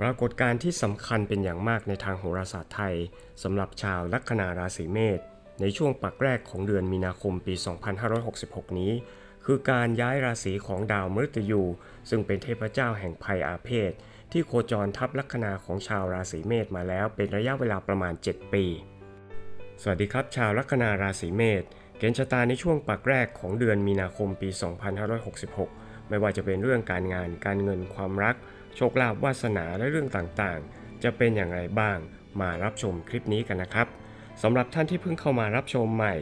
ปรากฏการณ์ที่สำคัญเป็นอย่างมากในทางโหราศาสตร์ไทยสำหรับชาวลัคนาราศีเมษในช่วงปักแรกของเดือนมีนาคมปี 2566 นี้ คือการย้ายราศีของดาวมฤตยู ซึ่งเป็นเทพเจ้าแห่งภัยอาเพศ ที่โคจรทับลัคนาของชาวราศีเมษมาแล้วเป็นระยะเวลาประมาณ 7 ปี สวัสดีครับชาวลัคนาราศีเมษเกณฑ์ชะตาในช่วงปักแรกของเดือนมีนาคมปี 2566 ไม่ว่าจะเป็นเรื่องการงานการเงินความรัก โชคลาภวาสนาและเรื่องต่างๆ จะเป็นอย่างไรบ้างมารับชมคลิปนี้กันนะครับสำหรับท่านที่เพิ่งเข้ามารับชมใหม่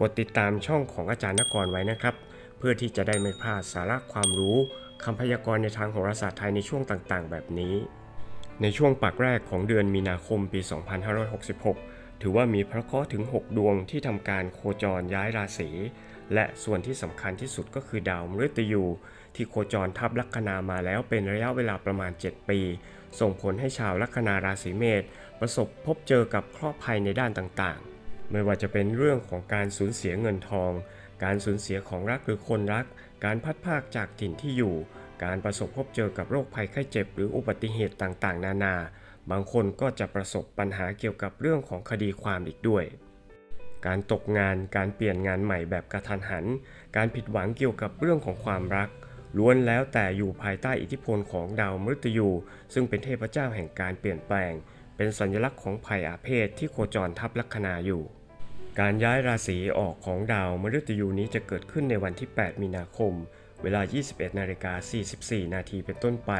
กดติดตามช่องของอาจารย์นกรไว้นะครับ เพื่อที่จะได้ไม่พลาดสาระความรู้คำพยากรณ์ในทางโหราศาสตร์ไทยในช่วงต่างๆ แบบนี้ ในช่วงปักแรกของเดือนมีนาคมปี 2566 ถือว่ามีพระเคราะห์ถึง 6 ดวงที่ทำการโคจรย้ายราศีและส่วนที่สำคัญที่สุดก็คือดาวมฤตยู ที่โคจรทับลัคนามาแล้วเป็นระยะเวลาประมาณ 7 ปี ส่งผลให้ชาวลัคนาราศีเมษประสบพบเจอกับเคราะห์ภัยในด้านต่างๆ ไม่ว่าจะเป็นเรื่องของการสูญเสียเงินทอง การสูญเสียของรักหรือคนรัก การพัดพากจากถิ่นที่อยู่ การประสบพบเจอกับโรคภัยไข้เจ็บหรืออุบัติเหตุต่างๆ นานา บางคนก็จะประสบปัญหาเกี่ยวกับเรื่องของคดีความอีกด้วยการตกงาน การเปลี่ยนงานใหม่แบบกระทันหัน การผิดหวังเกี่ยวกับเรื่องของความรัก ล้วนแล้วแต่อยู่ภายใต้อิทธิพลของดาวมฤตยู ซึ่งเป็นเทพเจ้าแห่งการเปลี่ยนแปลง เป็นสัญลักษณ์ของภัยอาเพศที่โคจรทับลัคนาอยู่ การย้ายราศีออกของดาวมฤตยูนี้จะเกิดขึ้นในวันที่ 8 มีนาคม เวลา 21นาฬิกา44 นาทีเป็นต้นไป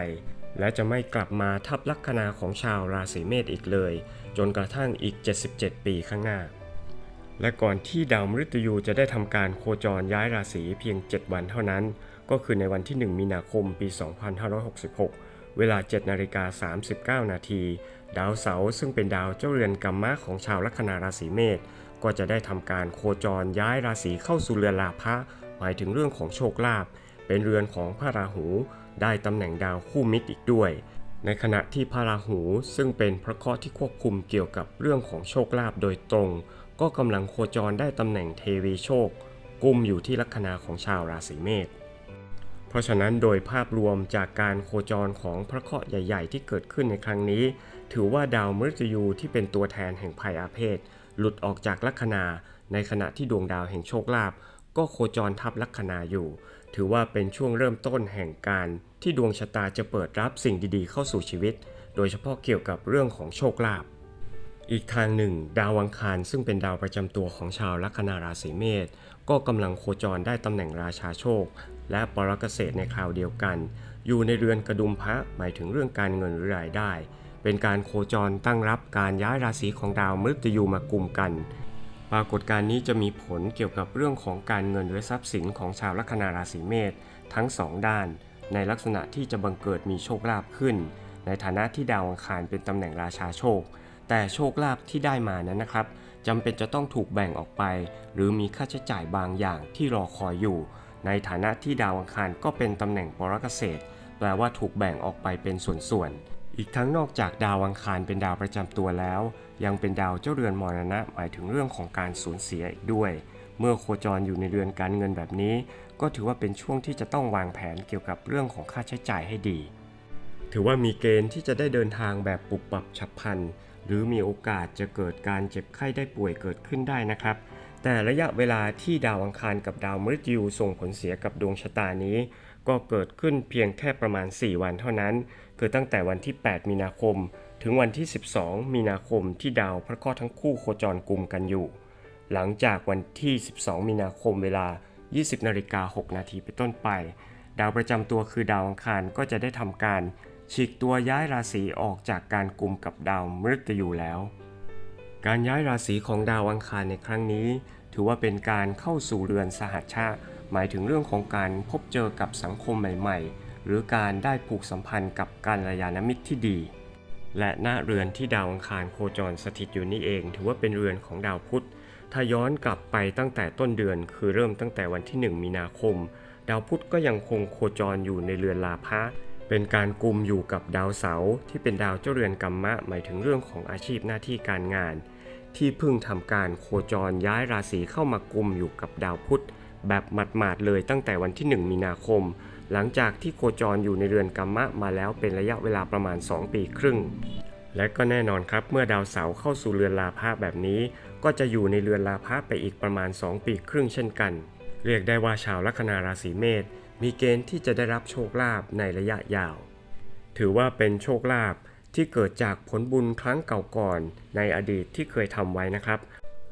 และจะไม่กลับมาทับลัคนาของชาวราศีเมษอีกเลย จนกระทั่งอีก 77 ปีข้างหน้าและก่อนที่ดาวมฤตยูจะได้ทำการโคจรย้ายราศีเพียง 7 วันเท่านั้น ก็คือในวันที่ 1 มีนาคมปี 2566 เวลา7นาฬิกา39 นาทีดาวเสาร์ซึ่งเป็นดาวเจ้าเรือนกัมมะของชาวลัคนาราศีเมษก็จะได้ทำการโคจรย้ายราศีเข้าสู่เรือนลาภะหมายถึงเรื่องของโชคลาภเป็นเรือนของพระราหู ได้ตำแหน่งดาวคู่มิตรอีกด้วย ในขณะที่พระราหูซึ่งเป็นพระเคราะห์ที่ควบคุมเกี่ยวกับเรื่องของโชคลาภโดยตรง ก็กำลังโคจรได้ตำแหน่งเทวีโชค กุมอยู่ที่ลัคนาของชาวราศีเมษ เพราะฉะนั้นโดยภาพรวมจากการโคจรของพระเคราะห์ใหญ่ ๆ ที่เกิดขึ้นในครั้งนี้ ถือว่าดาวมฤตยูที่เป็นตัวแทนแห่งภัยอาเพศ หลุดออกจากลัคนา ในขณะที่ดวงดาวแห่งโชคลาภก็โคจรทับลัคนาอยู่ ถือว่าเป็นช่วงเริ่มต้นแห่งการที่ดวงชะตาจะเปิดรับสิ่งดีๆ เข้าสู่ชีวิต โดยเฉพาะเกี่ยวกับเรื่องของโชคลาภอีกทางหนึ่ง ดาวอังคารซึ่งเป็นดาวประจำตัวของชาวลัคนาราศีเมษก็กำลังโคจรได้ตำแหน่งราชาโชค และปรกเกษตรในคราวเดียวกัน อยู่ในเรือนกระดุมพระหมายถึงเรื่องการเงินหรือรายได้ เป็นการโคจรตั้งรับการย้ายราศีของดาวมฤตยูมากลุ่มกัน ปรากฏการณ์นี้จะมีผลเกี่ยวกับเรื่องของการเงินและทรัพย์สินของชาวลัคนาราศีเมษทั้งสองด้าน ในลักษณะที่จะบังเกิดมีโชคลาภขึ้น ในฐานะที่ดาวอังคารเป็นตำแหน่งราชาโชค แต่โชคลาภที่ได้มานั้นนะครับจำเป็นจะต้องถูกแบ่งออกไป หรือมีค่าใช้จ่ายบางอย่างที่รอคอยอยู่ ในฐานะที่ดาวอังคารก็เป็นตำแหน่งปรกเกษตร แปลว่าถูกแบ่งออกไปเป็นส่วนๆ อีกทั้งนอกจากดาวอังคารเป็นดาวประจำตัวแล้ว ยังเป็นดาวเจ้าเรือนมรณะหมายถึงเรื่องของการสูญเสียอีกด้วย เมื่อโคจรอยู่ในเรือนการเงินแบบนี้ ก็ถือว่าเป็นช่วงที่จะต้องวางแผนเกี่ยวกับเรื่องของค่าใช้จ่ายให้ดี ถือว่ามีเกณฑ์ที่จะได้เดินทางแบบปุบปับฉับพลันหรือมีโอกาสจะเกิดการเจ็บไข้ได้ป่วยเกิดขึ้นได้นะครับ แต่ระยะเวลาที่ดาวอังคารกับดาวมฤตยูส่งผลเสียกับดวงชะตานี้ ก็เกิดขึ้นเพียงแค่ประมาณ 4 วันเท่านั้น คือตั้งแต่วันที่ 8 มีนาคม ถึงวันที่ 12 มีนาคมที่ดาวพระเคราะห์ทั้งคู่โคจรกลุ่มกันอยู่ หลังจากวันที่ 12 มีนาคมเวลา 20นาฬิกา6นาทีเป็นต้นไป ดาวประจำตัวคือดาวอังคารก็จะได้ทำการฉีกตัวย้ายราศีออกจากการกลุ่มกับดาวมฤตยูแล้ว การย้ายราศีของดาวอังคารในครั้งนี้ ถือว่าเป็นการเข้าสู่เรือนสหัชชาหมายถึงเรื่องของการพบเจอกับสังคมใหม่ๆ หรือการได้ผูกสัมพันธ์กับการระยานมิตรที่ดี และหน้าเรือนที่ดาวอังคารโคจรสถิตอยู่นี่เอง ถือว่าเป็นเรือนของดาวพุธ ถ้าย้อนกลับไปตั้งแต่ต้นเดือน คือเริ่มตั้งแต่วันที่ 1 มีนาคม ดาวพุธก็ยังคงโคจรอยู่ในเรือนลาภะเป็นการกลุ่มอยู่กับดาวเสาร์ที่เป็นดาวเจ้าเรือนกัมมะ หมายถึงเรื่องของอาชีพหน้าที่การงาน ที่เพิ่งทำการโคจรย้ายราศีเข้ามากุมอยู่กับดาวพุธแบบหมาดๆเลยตั้งแต่วันที่ 1 มีนาคม หลังจากที่โคจรอยู่ในเรือนกัมมะมาแล้วเป็นระยะเวลาประมาณ 2 ปีครึ่ง และก็แน่นอนครับเมื่อดาวเสาร์เข้าสู่เรือนลาภะแบบนี้ ก็จะอยู่ในเรือนลาภะไปอีกประมาณ 2 ปีครึ่งเช่นกัน เรียกได้ว่าชาวลัคนาราศีเมษมีเกณฑ์ที่จะได้รับโชคลาภในระยะยาว ถือว่าเป็นโชคลาภ ที่เกิดจากผลบุญครั้งเก่าก่อน ในอดีตที่เคยทำไว้นะครับ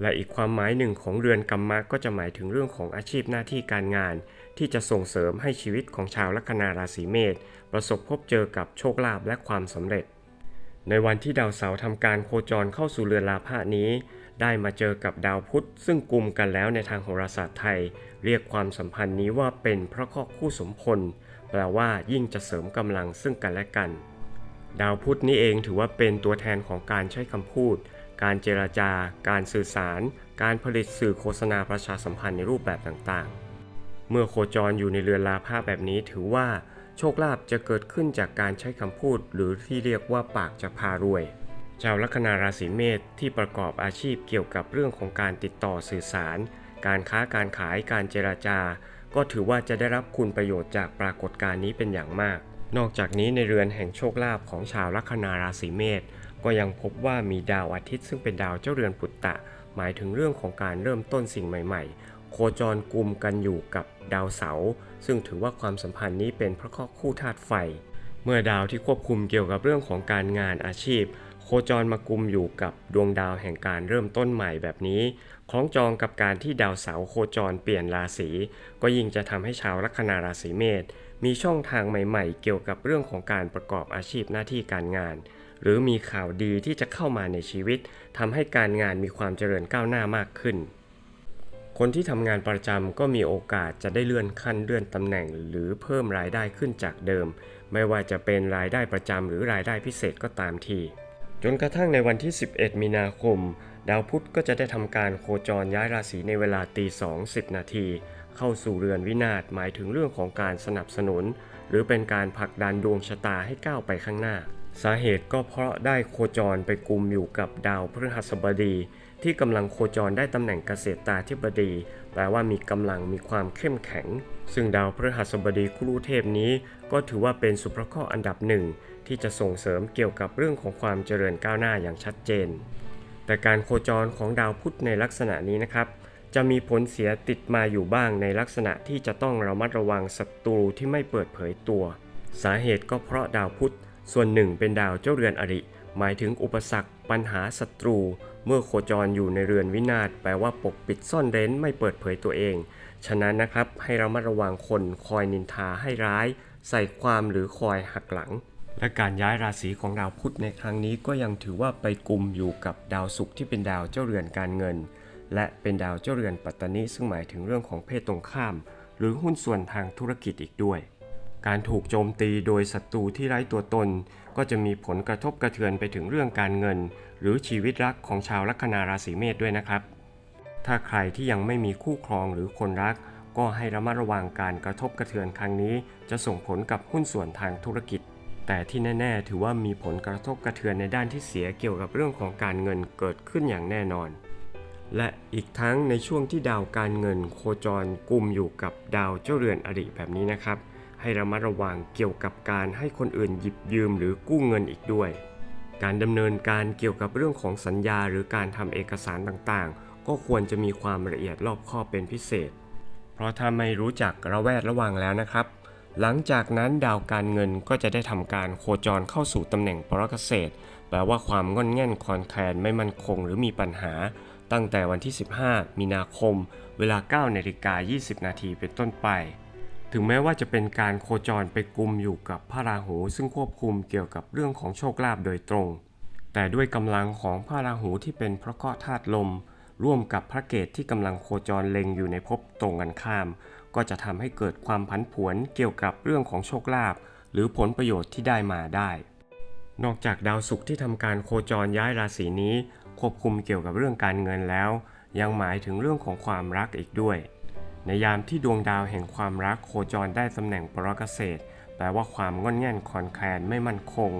และอีกความหมายหนึ่งของเรือนกรรมะก็จะหมายถึงเรื่องของอาชีพหน้าที่การงาน ที่จะส่งเสริมให้ชีวิตของชาวลัคนาราศีเมษประสบพบเจอกับโชคลาภและความสำเร็จ ในวันที่ดาวเสาร์ทำการโคจรเข้าสู่เรือนลาภะนี้ ได้มาเจอกับดาวพุธซึ่งกลุ่มกันแล้วในทางโหราศาสตร์ไทย เรียกความสัมพันธ์นี้ว่าเป็นพระคราะห์คู่สมพลแปลว่ายิ่งจะเสริมกำลังซึ่งกันและกัน ดาวพุธนี้เองถือว่าเป็นตัวแทนของการใช้คำพูด การเจรจา การสื่อสาร การผลิตสื่อโฆษณาประชาสัมพันธ์ในรูปแบบต่างๆ เมื่อโคจรอยู่ในเรือนลาภะแบบนี้ถือว่าโชคลาภจะเกิดขึ้นจากการใช้คำพูด หรือที่เรียกว่าปากจะพารวย ชาวลัคนาราศีเมษที่ประกอบอาชีพเกี่ยวกับเรื่องของการติดต่อสื่อสาร การค้าการขายการเจรจาก็ถือว่าจะได้รับคุณประโยชน์จากปรากฏการณ์นี้เป็นอย่างมาก นอกจากนี้ในเรือนแห่งโชคลาภของชาวลัคนาราศีเมษก็ยังพบว่ามีดาวอาทิตย์ซึ่งเป็นดาวเจ้าเรือนปุตตะ หมายถึงเรื่องของการเริ่มต้นสิ่งใหม่ ๆ โคจรกลุ่มกันอยู่กับดาวเสาร์ซึ่งถือว่าความสัมพันธ์นี้เป็นพระเคราะห์คู่ธาตุไฟ เมื่อดาวที่ควบคุมเกี่ยวกับเรื่องของการงานอาชีพ โคจรมากุมอยู่กับดวงดาวแห่งการเริ่มต้นใหม่แบบนี้ คล้องจองกับการที่ดาวเสาร์โคจรเปลี่ยนราศีก็ยิ่งจะทำให้ชาวลัคนาราศีเมษ มีช่องทางใหม่ๆ เกี่ยวกับเรื่องของการประกอบอาชีพหน้าที่การงาน หรือมีข่าวดีที่จะเข้ามาในชีวิตทำให้การงานมีความเจริญก้าวหน้ามากขึ้น คนที่ทำงานประจำก็มีโอกาสจะได้เลื่อนขั้นเลื่อนตำแหน่ง หรือเพิ่มรายได้ขึ้นจากเดิม ไม่ว่าจะเป็นรายได้ประจำหรือรายได้พิเศษก็ตามที จนกระทั่งในวันที่ 11 มีนาคม ดาวพุธก็จะได้ทำการโคจรย้ายราศีในเวลาตีสองสินาที เข้าสู่เรือนวินาศหมายถึงเรื่องของการสนับสนุน หรือเป็นการผลักดันดวงชะตาให้ก้าวไปข้างหน้า สาเหตุก็เพราะได้โคจรไปกลุ่มอยู่กับดาวพฤหัสบดี ที่กำลังโคจรได้ตำแหน่งเกษตราธิบดี แปลว่ามีกำลังมีความเข้มแข็ง ซึ่งดาวพฤหัสบดีคุรุเทพนี้ ก็ถือว่าเป็นสุภเคราะห์อันดับหนึ่งที่จะส่งเสริมเกี่ยวกับเรื่องของความเจริญก้าวหน้าอย่างชัดเจน แต่การโคจรของดาวพุธในลักษณะนี้นะครับ จะมีผลเสียติดมาอยู่บ้างในลักษณะที่จะต้องระมัดระวังศัตรูที่ไม่เปิดเผยตัว สาเหตุก็เพราะดาวพุธส่วนหนึ่งเป็นดาวเจ้าเรือนอริ หมายถึงอุปสรรค ปัญหาศัตรู เมื่อโคจรอยู่ในเรือนวินาศแปลว่าปกปิดซ่อนเร้นไม่เปิดเผยตัวเอง ฉะนั้นนะครับให้เรามาระวังคนคอยนินทาให้ร้าย ใส่ความหรือคอยหักหลัง และการย้ายราศีของดาวพุธในครั้งนี้ก็ยังถือว่าไปกลุ่มอยู่กับดาวศุกร์ที่เป็นดาวเจ้าเรือนการเงิน และเป็นดาวเจ้าเรือนปัตตานีซึ่งหมายถึงเรื่องของเพศตรงข้าม หรือหุ้นส่วนทางธุรกิจอีกด้วย การถูกโจมตีโดยศัตรูที่ไร้ตัวตน ก็จะมีผลกระทบกระเทือนไปถึงเรื่องการเงิน หรือชีวิตรักของชาวลัคนาราศีเมษด้วยนะครับ ถ้าใครที่ยังไม่มีคู่ครองหรือคนรัก ก็ให้ระมัดระวังการกระทบกระเทือนครั้งนี้ จะส่งผลกับหุ้นส่วนทางธุรกิจแต่ที่แน่ ๆ ถือว่ามีผลกระทบกระเทือนในด้านที่เสียเกี่ยวกับเรื่องของการเงินเกิดขึ้นอย่างแน่นอน และอีกทั้งในช่วงที่ดาวการเงินโคจรกลุ่มอยู่กับดาวเจ้าเรือนอริแบบนี้นะครับ ให้ระมัดระวังเกี่ยวกับการให้คนอื่นหยิบยืมหรือกู้เงินอีกด้วย การดำเนินการเกี่ยวกับเรื่องของสัญญาหรือการทำเอกสารต่างๆ ก็ควรจะมีความละเอียดรอบคอบเป็นพิเศษ เพราะถ้าไม่รู้จักระแวดระวังแล้วนะครับ หลังจากนั้นดาวการเงินก็จะได้ทำการโคจรเข้าสู่ตำแหน่งปรกเกษตรแปลว่าความง่อนแง่นคลอนแคลนไม่มั่นคงหรือมีปัญหา ตั้งแต่วันที่ 15 มีนาคม เวลา9นาฬิกา20 นาทีเป็นต้นไป ถึงแม้ว่าจะเป็นการโคจรไปกุมอยู่กับพระราหู ซึ่งควบคุมเกี่ยวกับเรื่องของโชคลาภโดยตรง แต่ด้วยกำลังของพระราหูที่เป็นพระเคราะห์ธาตุลม ร่วมกับพระเกตที่กำลังโคจรเล็งอยู่ในภพตรงกันข้าม ก็จะทำให้เกิดความผันผวนเกี่ยวกับเรื่องของโชคลาภหรือผลประโยชน์ที่ได้มาได้ นอกจากดาวศุกร์ที่ทำการโคจรย้ายราศีนี้ ควบคุมเกี่ยวกับเรื่องการเงินแล้ว ยังหมายถึงเรื่องของความรักอีกด้วย ในยามที่ดวงดาวแห่งความรักโคจรได้ตำแหน่งปรกเกษตรแปลว่าความง่อนแง่นคลอนแคลนไม่มั่นคง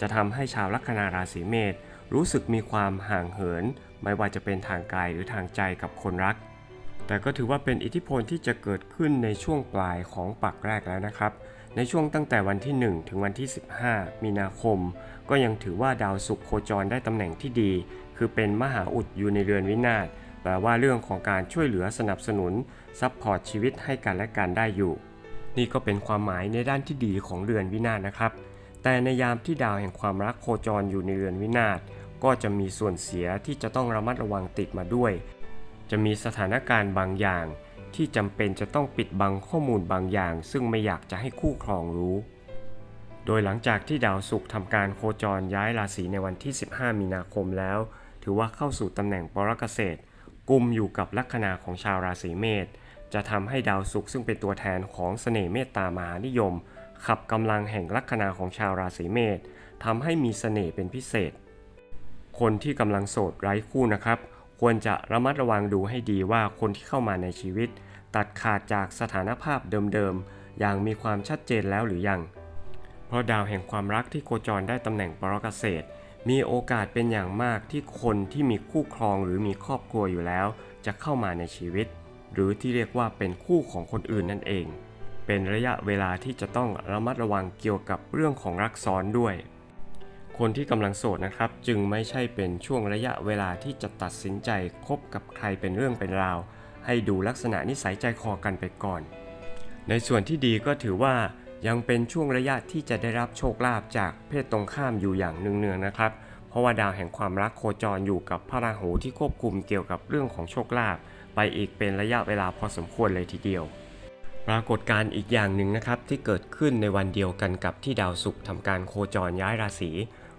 จะทำให้ชาวลัคนาราศีเมษรู้สึกมีความห่างเหิน ไม่ว่าจะเป็นทางกายหรือทางใจกับคนรัก แต่ก็ถือว่าเป็นอิทธิพลที่จะเกิดขึ้นในช่วงปลายของปักแรกแล้วนะครับ ในช่วงตั้งแต่วันที่ 1 ถึงวันที่ 15 มีนาคม ก็ยังถือว่าดาวศุกร์โคจรได้ตำแหน่งที่ดี คือเป็นมหาอุดอยู่ในเรือนวินาศแปลว่าเรื่องของการช่วยเหลือสนับสนุนซัพพอร์ตชีวิตให้กันและกันได้อยู่ นี่ก็เป็นความหมายในด้านที่ดีของเรือนวินาศนะครับ แต่ในยามที่ดาวแห่งความรักโคจรอยู่ในเรือนวินาศก็จะมีส่วนเสียที่จะต้องระมัดระวังติดมาด้วย จะมีสถานการณ์บางอย่าง ที่จำเป็นจะต้องปิดบังข้อมูลบางอย่าง ซึ่งไม่อยากจะให้คู่ครองรู้ โดยหลังจากที่ดาวศุกร์ทำการโคจรย้ายราศีในวันที่ 15 มีนาคมแล้ว ถือว่าเข้าสู่ตำแหน่งปรกเกษตรกุมอยู่กับลัคนาของชาวราศีเมษจะทำให้ดาวศุกร์ซึ่งเป็นตัวแทนของเสน่ห์เมตตามหานิยม ขับกำลังแห่งลัคนาของชาวราศีเมษทำให้มีเสน่ห์เป็นพิเศษ คนที่กำลังโสดไร้คู่นะครับ ควรจะระมัดระวังดูให้ดีว่าคนที่เข้ามาในชีวิต ตัดขาดจากสถานภาพเดิมๆอย่างมีความชัดเจนแล้วหรือยัง เพราะดาวแห่งความรักที่โคจรได้ตำแหน่งปรกเกษตร มีโอกาสเป็นอย่างมากที่คนที่มีคู่ครองหรือมีครอบครัวอยู่แล้ว จะเข้ามาในชีวิต หรือที่เรียกว่าเป็นคู่ของคนอื่นนั่นเอง เป็นระยะเวลาที่จะต้องระมัดระวังเกี่ยวกับเรื่องของรักซ้อนด้วย คนที่กำลังโสดนะครับ จึงไม่ใช่เป็นช่วงระยะเวลาที่จะตัดสินใจคบกับใครเป็นเรื่องเป็นราว ให้ดูลักษณะนิสัยใจคอกันไปก่อน ในส่วนที่ดีก็ถือว่า ยังเป็นช่วงระยะที่จะได้รับโชคลาภจากเพศตรงข้ามอยู่อย่างเนืองๆนะครับ เพราะว่าดาวแห่งความรักโคจรอยู่กับพระราหูที่ควบคุมเกี่ยวกับเรื่องของโชคลาภไปอีกเป็นระยะเวลาพอสมควรเลยทีเดียว ปรากฏการณ์อีกอย่างหนึ่งนะครับที่เกิดขึ้นในวันเดียวกันกับที่ดาวศุกร์ทำการโคจรย้ายราศี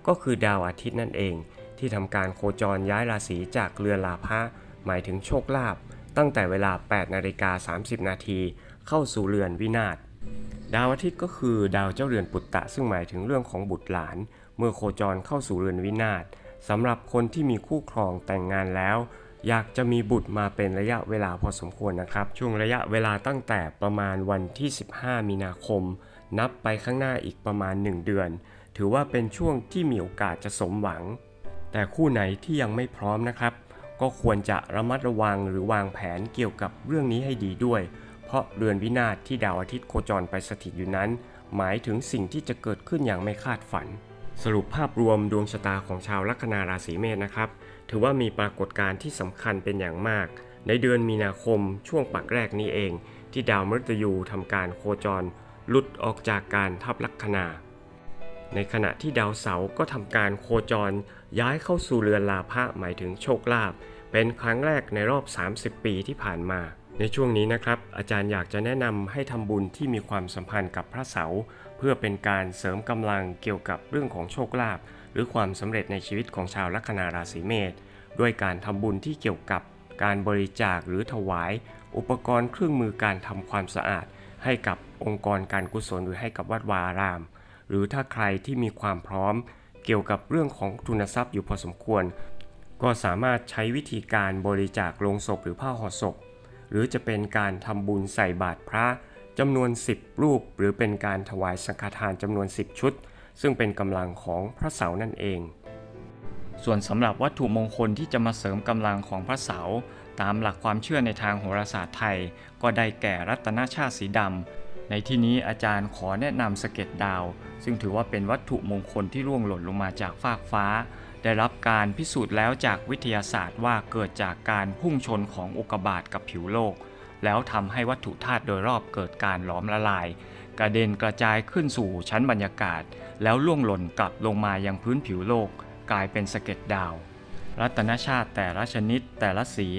ก็คือดาวอาทิตย์นั่นเอง ที่ทำการโคจรย้ายราศีจากเรือนลาภะหมายถึงโชคลาภตั้งแต่เวลา 8 นาฬิกา 30 นาทีเข้าสู่เรือนวินาศ ดาวอาทิตย์ก็คือดาวเจ้าเรือนปุตตะซึ่งหมายถึงเรื่องของบุตรหลาน เมื่อโคจรเข้าสู่เรือนวินาศสำหรับคนที่มีคู่ครองแต่งงานแล้ว อยากจะมีบุตรมาเป็นระยะเวลาพอสมควรนะครับ ช่วงระยะเวลาตั้งแต่ประมาณวันที่ 15 มีนาคม นับไปข้างหน้าอีกประมาณ 1 เดือน ถือว่าเป็นช่วงที่มีโอกาสจะสมหวัง แต่คู่ไหนที่ยังไม่พร้อมนะครับ ก็ควรจะระมัดระวังหรือวางแผนเกี่ยวกับเรื่องนี้ให้ดีด้วย ราะเรือนวินาศที่ดาวอาทิตย์โคจรไปสถิตอยู่นั้น หมายถึงสิ่งที่จะเกิดขึ้นอย่างไม่คาดฝัน สรุปภาพรวมดวงชะตาของชาวลัคนาราศีเมษนะครับ ถือว่ามีปรากฏการณ์ที่สำคัญเป็นอย่างมาก ในเดือนมีนาคมช่วงปักแรกนี้เอง ที่ดาวมฤตยูทำการโคจรหลุดออกจากการทับลัคนา ในขณะที่ดาวเสาร์ก็ทำการโคจรย้ายเข้าสู่เรือนลาภะหมายถึงโชคลาภเป็นครั้งแรกในรอบ 30 ปีที่ผ่านมา ในช่วงนี้นะครับ อาจารย์อยากจะแนะนำให้ทำบุญที่มีความสัมพันธ์กับพระเสาเพื่อเป็นการเสริมกำลังเกี่ยวกับเรื่องของโชคลาภหรือความสำเร็จในชีวิตของชาวลัคนาราศีเมษด้วยการทำบุญที่เกี่ยวกับการบริจาคหรือถวาย อุปกรณ์เครื่องมือการทำความสะอาด ให้กับองค์กรการกุศลหรือให้กับวัดวาอาราม หรือถ้าใครที่มีความพร้อม เกี่ยวกับเรื่องของทุนทรัพย์อยู่พอสมควร ก็สามารถใช้วิธีการบริจาคลงศพหรือผ้าห่อศพ หรือจะเป็นการทำบุญใส่บาตรพระจำนวน 10 รูป หรือเป็นการถวายสังฆทานจำนวน 10 ชุด ซึ่งเป็นกำลังของพระเสานั่นเอง ส่วนสำหรับวัตถุมงคลที่จะมาเสริมกำลังของพระเสาตามหลักความเชื่อในทางโหราศาสตร์ไทย ก็ได้แก่รัตนชาติสีดำในที่นี้อาจารย์ขอแนะนำสเก็ดดาว ซึ่งถือว่าเป็นวัตถุมงคลที่ร่วงหล่นลงมาจากฟากฟ้า ได้รับการพิสูจน์แล้วจากวิทยาศาสตร์ว่าเกิดจากการพุ่งชนของอุกกาบาตกับผิวโลก แล้วทำให้วัตถุธาตุโดยรอบเกิดการหลอมละลาย กระเด็นกระจายขึ้นสู่ชั้นบรรยากาศ แล้วล่วงหล่นกลับลงมายังพื้นผิวโลก กลายเป็นสะเก็ดดาว รัตนชาติแต่ละชนิดแต่ละสี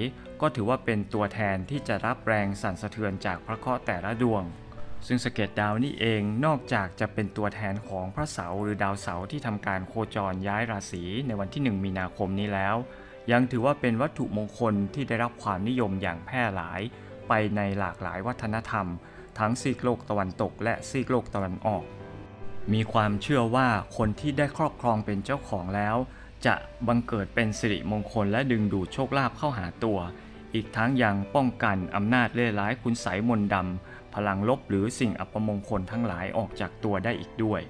ก็ถือว่าเป็นตัวแทนที่จะรับแรงสั่นสะเทือนจากพระเคราะห์แต่ละดวง ซึ่งสเก็ดดาวนี่เองนอกจากจะเป็นตัวแทนของพระเสาร์หรือดาวเสาร์ที่ทำการโคจรย้ายราศีในวันที่ 1 มีนาคมนี้แล้ว ยังถือว่าเป็นวัตถุมงคลที่ได้รับความนิยมอย่างแพร่หลาย ไปในหลากหลายวัฒนธรรม ทั้งซีกโลกตะวันตก และซีกโลกตะวันออก มีความเชื่อว่าคนที่ได้ครอบครองเป็นเจ้าของแล้ว จะบังเกิดเป็นสิริมงคลและดึงดูดโชคลาภเข้าหาตัว อีกทั้งยังป้องกันอำนาจเล่ห์ร้ายคุณไสยมนต์ดำ พลังลบหรือสิ่งอัปมงคลทั้งหลายออกจากตัวได้อีกด้วย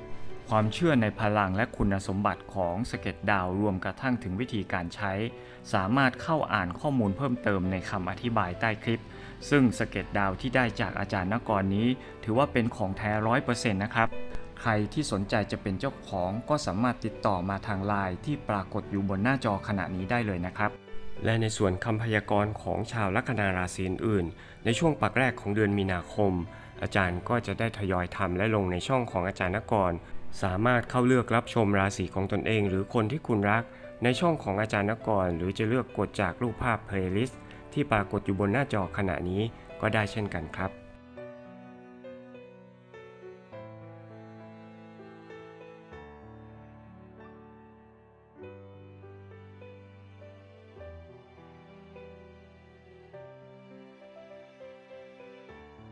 ความเชื่อในพลังและคุณสมบัติของสเก็ดดาวรวมกระทั่งถึงวิธีการใช้ สามารถเข้าอ่านข้อมูลเพิ่มเติมในคำอธิบายใต้คลิป ซึ่งสเก็ดดาวที่ได้จากอาจารย์นกรนี้ ถือว่าเป็นของแท้ร้อยเปอร์เซ็นต์นะครับใครที่สนใจจะเป็นเจ้าของก็สามารถติดต่อมาทางไลน์ที่ปรากฏอยู่บนหน้าจอขณะนี้ได้เลยนะครับ และในส่วนคำพยากรณ์ของชาวลัคนาราศีอื่น ในช่วงปักแรกของเดือนมีนาคม อาจารย์ก็จะได้ทยอยทำและลงในช่องของอาจารย์นกร สามารถเข้าเลือกรับชมราศีของตนเอง หรือคนที่คุณรัก ในช่องของอาจารย์นกร หรือจะเลือกกดจากรูปภาพเพลย์ลิสต์ที่ปรากฏอยู่บนหน้าจอขณะนี้ก็ได้เช่นกันครับ